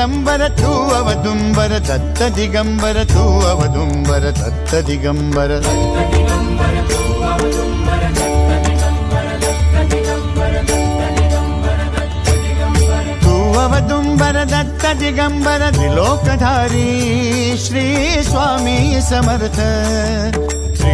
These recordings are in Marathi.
ദിഗംബര തൂവവ ദുംബര തത്ത ദിഗംബര തൂവവ ദുംബര തത്ത ദിഗംബര തൂവവ ദുംബര ദത്ത ദിഗംബര ത്രിലോകധാരി ശ്രീ സ്വാമി സമർത്ഥ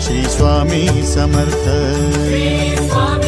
श्री स्वामी समर्थ.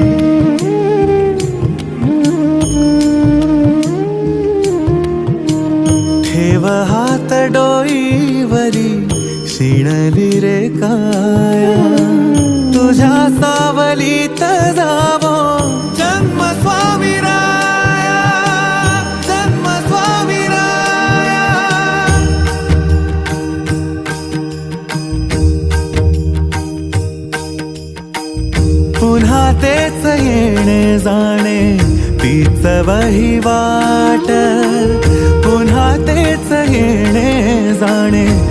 शिणली रे काया? तुझ्या सावलीत जावो. जन्म स्वामी राया जन्म स्वामी राया. पुन्हा तेच येणे जाणे तीच वहिवाट पुन्हा तेच येणे जाणे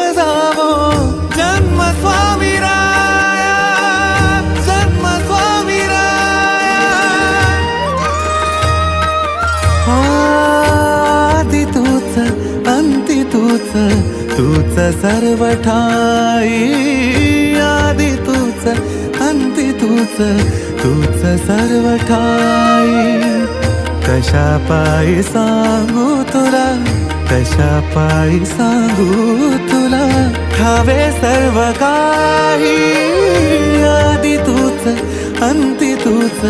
सर्व ठाई आदि तूच अंती तूच तूच सर्व ठाई कशा पायी सांगू तुला कशा पायी सांगू तुला? ठावे सर्व काही आदि तूच अंती तूच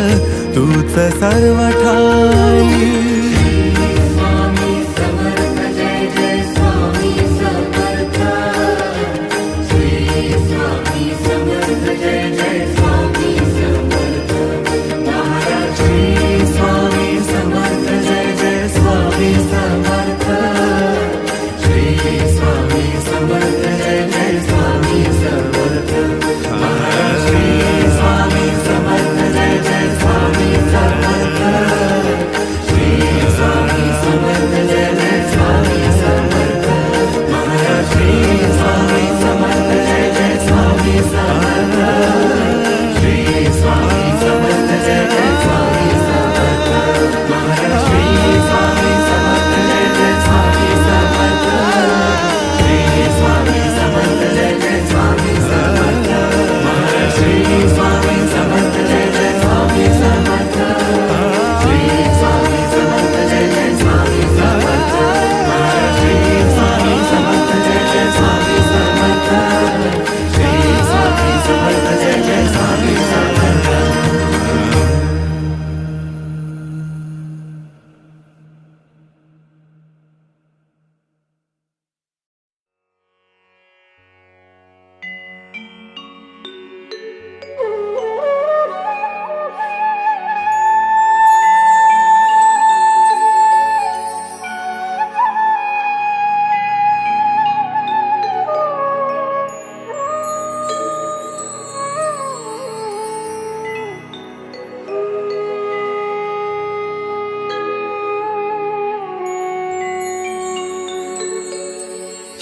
तूच सर्व ठाई स्वामी समर्थ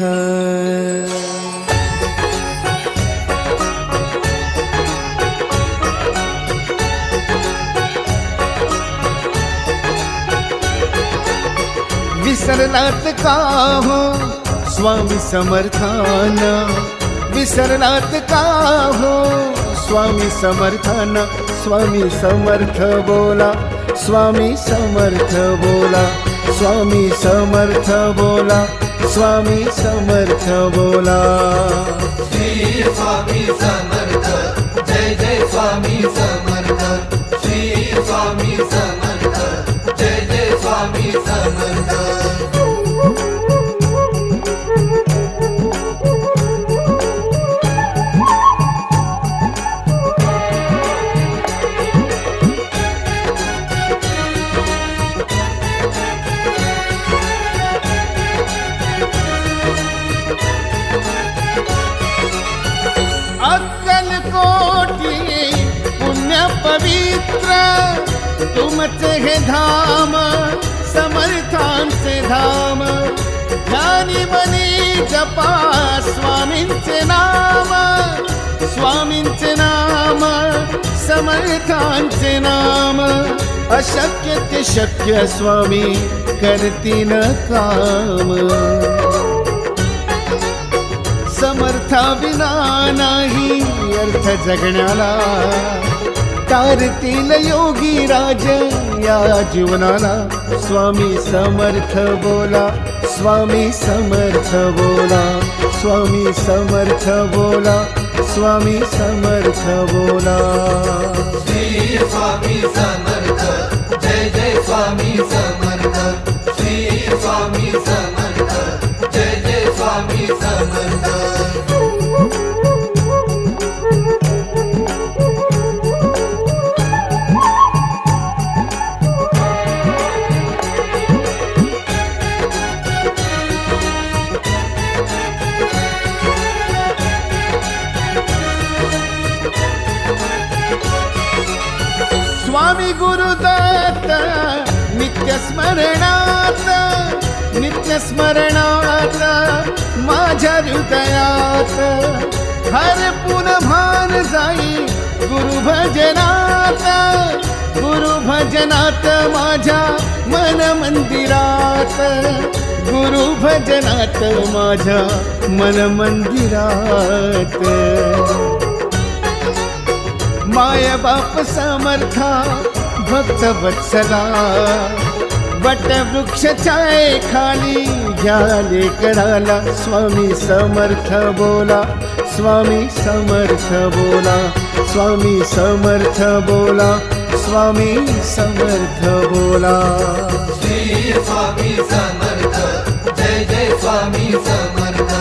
स्वामी समर्थ का हो स्वामी समर्थान. विसरलात का हो स्वामी समर्थान. स्वामी समर्थ बोला स्वामी समर्थ बोला. स्वामी समर्थ बोला स्वामी समर्थ बोला. श्री स्वामी समर्थ जय जय स्वामी समर्थ. श्री स्वामी समर्थ जय जय स्वामी समर्थ धाम ध्यानी मनी जपा स्वामींचे नाम स्वामींचे नाम समर्थांचे नाम. अशक्य ते शक्य स्वामी करतीन काम. समर्था विना नाही अर्थ जगण्याला. तारतील योगी राज. या जीवनाला स्वामी समर्थ बोला. स्वामी समर्थ बोला. स्वामी समर्थ बोला. स्वामी समर्थ बोला. श्री स्वामी समर्थ. जय जय स्वामी समर्थ. श्री स्वामी समर्थ. जय जय स्वामी समर्थ. स्मरणात माझ्या हृदयात हर पुनभान जाई गुरु भजनात गुरु भजनात माझ्या मन मंदिरात. गुरु भजनात माझ्या मन मंदिरात. माय बाप समर्था भक्त वत्सला. वट वृक्षाच्या खाली घ्या लेकराला स्वामी समर्थ बोला स्वामी समर्थ बोला स्वामी समर्थ बोला स्वामी समर्थ बोला. श्री स्वामी समर्थ जय जय स्वामी समर्थ.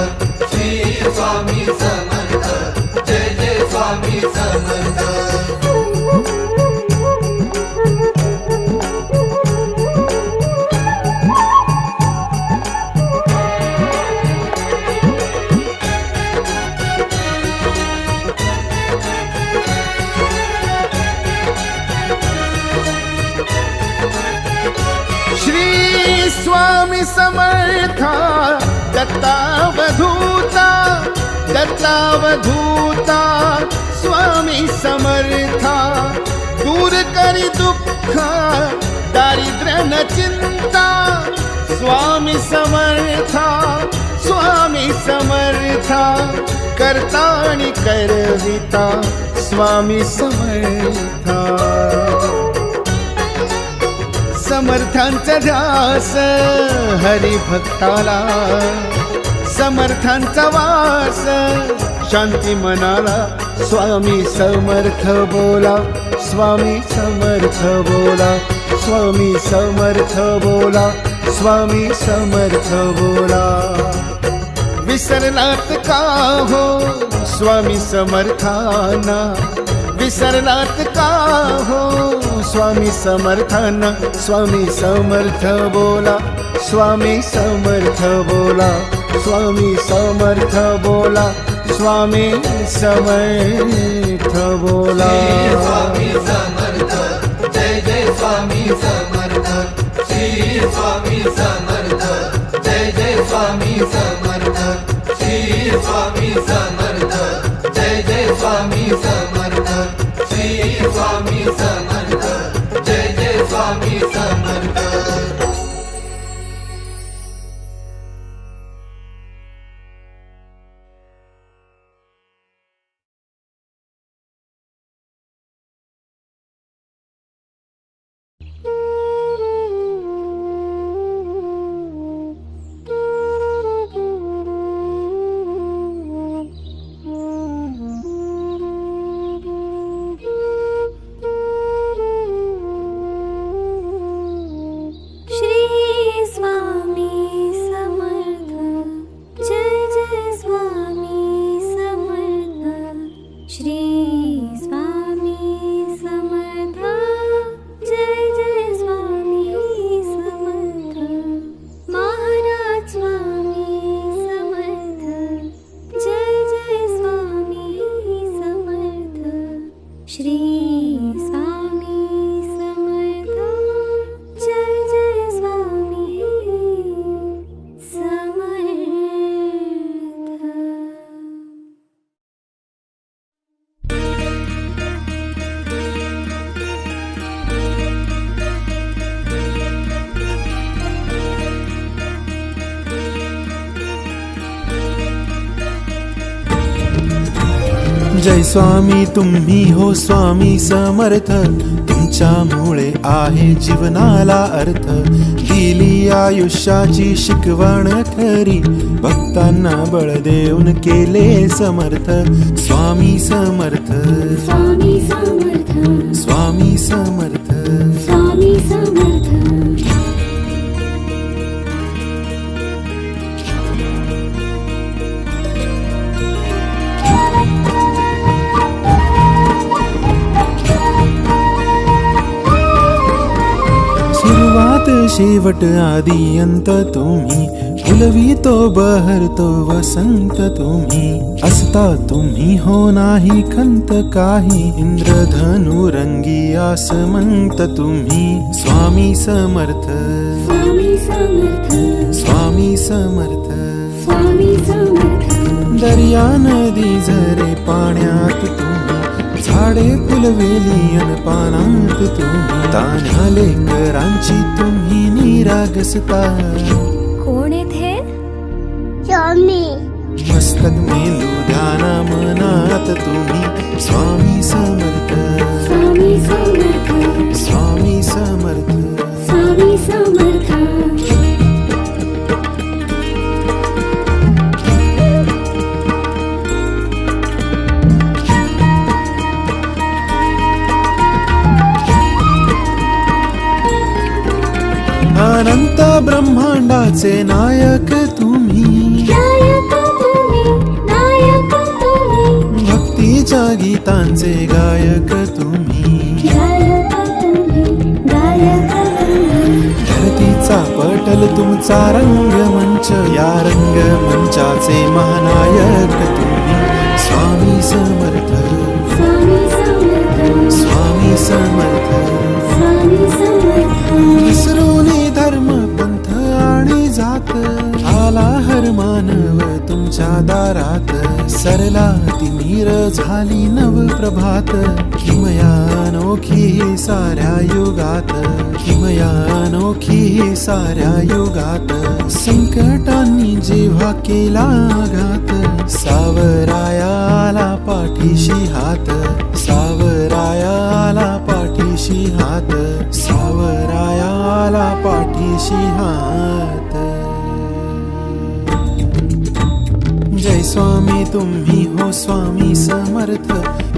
श्री स्वामी समर्थ जय जय स्वामी समर्थ. दत्तावधूता दत्तावधूता स्वामी समर्था दूर करी दुःख दारिद्र्य न चिंता स्वामी समर्था स्वामी समर्था करता आणि करविता स्वामी समर्था। समर्थांचा ध्यास हरिभक्ताला समर्थांचा वास. शांती मनाला स्वामी समर्थ बोला स्वामी समर्थ बोला स्वामी समर्थ बोला स्वामी समर्थ बोला. विसरलात का हो स्वामी समर्थाना विसरलात का हो? स्वामी समर्थन स्वामी समर्थ बोला. स्वामी समर्थ बोला. स्वामी समर्थ बोला. स्वामी समर्थ बोला. स्वामी समर्थ जय जय स्वामी समर्थ. श्री स्वामी समर्थ जय जय स्वामी समर्थ. श्री स्वामी समर्थ. स्वामी तुम्ही हो स्वामी समर्थ. तुमच्यामुळे आहे जीवनाला अर्थ. दिली आयुष्याची शिकवण खरी. भक्तांना बळ देऊन केले समर्थ. स्वामी समर्थ. स्वामी समर्थ. स्वामी समर्थ. स्वामी समर्थ. शेवट आदी अंत तुम्ही. फुलवितो बहरतो वसंत तुम्ही. असता तुम्ही हो नाही खंत काही. इंद्रधनु रंगी आसमंत तुम्ही. स्वामी समर्थ. स्वामी समर्थ. स्वामी समर्थ. स्वामी समर्थ. दर्या नदी झरे पाण्यात तुम्ही. झाडे फुलवेली अन पानात तुम्ही. तान्ह्या लेकरांची तुम्ही निरागसता. कोण येथे मस्तक मेंदू ध्याना मनात तुम्ही. स्वामी समर्थ. स्वामी समर्थ. स्वामी समर्थ. अनंत ब्रह्मांडाचे नायक तुम्ही. भक्तीच्या गीतांचे गायक तुम्ही. गायक तुम्ही धरतीचा पटल तुमचा रंगमंच या रंगमंचाचे महानायक तुम्ही. स्वामी समर्थ स्वामी समर्थ. स्वामी समर्थ. आला हर मानव तुमच्या दारात. सरला ती नीर झाली नव प्रभात. किमया अनोखी साऱ्या युगात. किमया अनोखी साऱ्या युगात. संकटांनी जेव्हा केला घात. सावरायाला पाठीशी हात. सावरायाला पाठीशी हात. सावरायाला पाठीशी हात. जय स्वामी तुम्ही हो स्वामी समर्थ.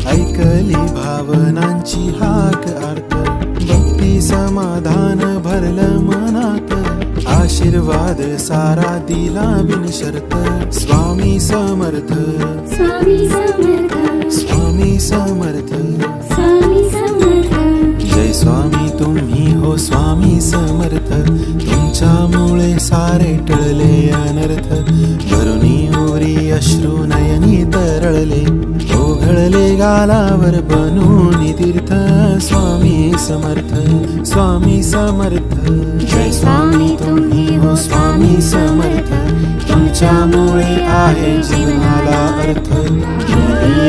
ऐकली भावनांची हाक अर्थ. भक्ती समाधान भरलं मनात. आशीर्वाद सारा दिला बिनशर्त. स्वामी समर्थ. स्वामी समर्थ. स्वामी समर्थ. जय स्वामी तुम्ही हो स्वामी समर्थ. तुमच्यामुळे सारे टळले अनर्थ. अश्रू नयनी तरळले ओघळले गालावर बनून तीर्थ स्वामी समर्थ स्वामी समर्थ जय स्वामी तुम्ही हो स्वामी समर्थ तुमच्यामुळे आहे जीवनाला अर्थ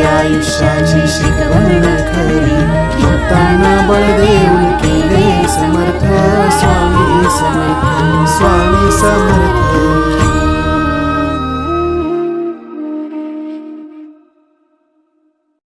आयुष्याची शिकवण खरी भक्तांना बळ देऊन केले समर्थ स्वामी समर्थ स्वामी समर्थ